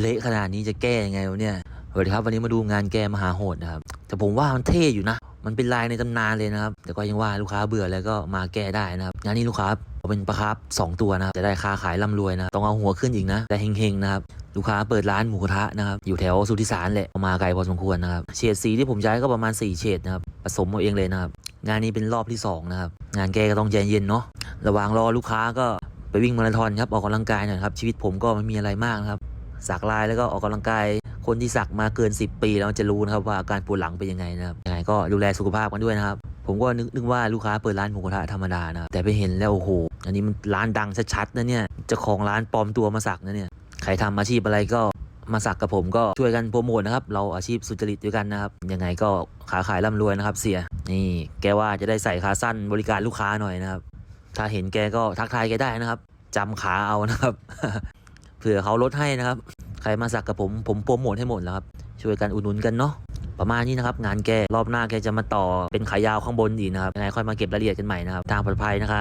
เละขนาดนี้จะแก้ยังไงวะเนี่ยสวัสดีครับวันนี้มาดูงานแกมหาโหดนะครับแต่ผมว่ามันเท่อยู่นะ มันเป็นลายในตำนานเลยนะครับ แต่ก็ยังว่าลูกค้าเบื่อแล้วก็มาแก้ได้นะครับงานนี้ลูกค้าเป็นปลาครับสองตัวนะครับจะได้ค้าขายร่ำรวยนะต้องเอาหัวขึ้นอีกนะแต่เฮงๆนะครับลูกค้าเปิดร้านหมูกระทะนะครับอยู่แถวสุทธิสารแหละมาไกลพอสมควรนะครับเฉดสีที่ผมใช้ก็ประมาณ4เฉดนะครับผสมเอาเองเลยนะครับงานนี้เป็นรอบที่2นะครับงานแกก็ต้องใจเย็นเนาะระหว่างรอลูกค้าก็ไปวิ่งมาราธอนครับออกกำลังกายหน่อยครับชีวิตผมก็ไม่มีอะไรมากครับ สักลายแล้วก็ออกกำลังกายคนที่สักมาเกิน 10 ปีแล้วจะรู้นะครับว่าอาการปวดหลังเป็นยังไงนะครับยังไงก็ดูแลสุขภาพกันด้วยนะครับ ผมก็นึกนึกว่าลูกค้าเปิดร้านหมูกระทะธรรมดานะแต่ไปเห็นแล้วโอ้โหอันนี้มันร้านดังชัดๆนะเนี่ยเจ้าของร้านปลอมตัวมาสักนะเนี่ยใครทำอาชีพอะไรก็มาสักกับผมก็ช่วยกันโปรโมทนะครับ เราอาชีพสุจริตด้วยกันนะครับ ยังไงก็ขาขายร่ำรวยนะครับ เสียนี่แกว่าจะได้ใส่ขาสั้นบริการลูกค้าหน่อยนะครับ ถ้าเห็นแกก็ทักทายแกได้นะครับจำขาเอานะครับ เผื่อเขาลดให้นะครับ ใครมาสักกับผมผมโปรโมทให้หมดแล้วครับ ช่วยกันอุดหนุนกันเนาะประมาณนี้นะครับ งานแกรอบหน้าแกจะมาต่อเป็นขายาวข้างบนอีกนะครับยังไงค่อยมาเก็บรายละเอียดกันใหม่นะครับ ทางปลอดภัยนะครับ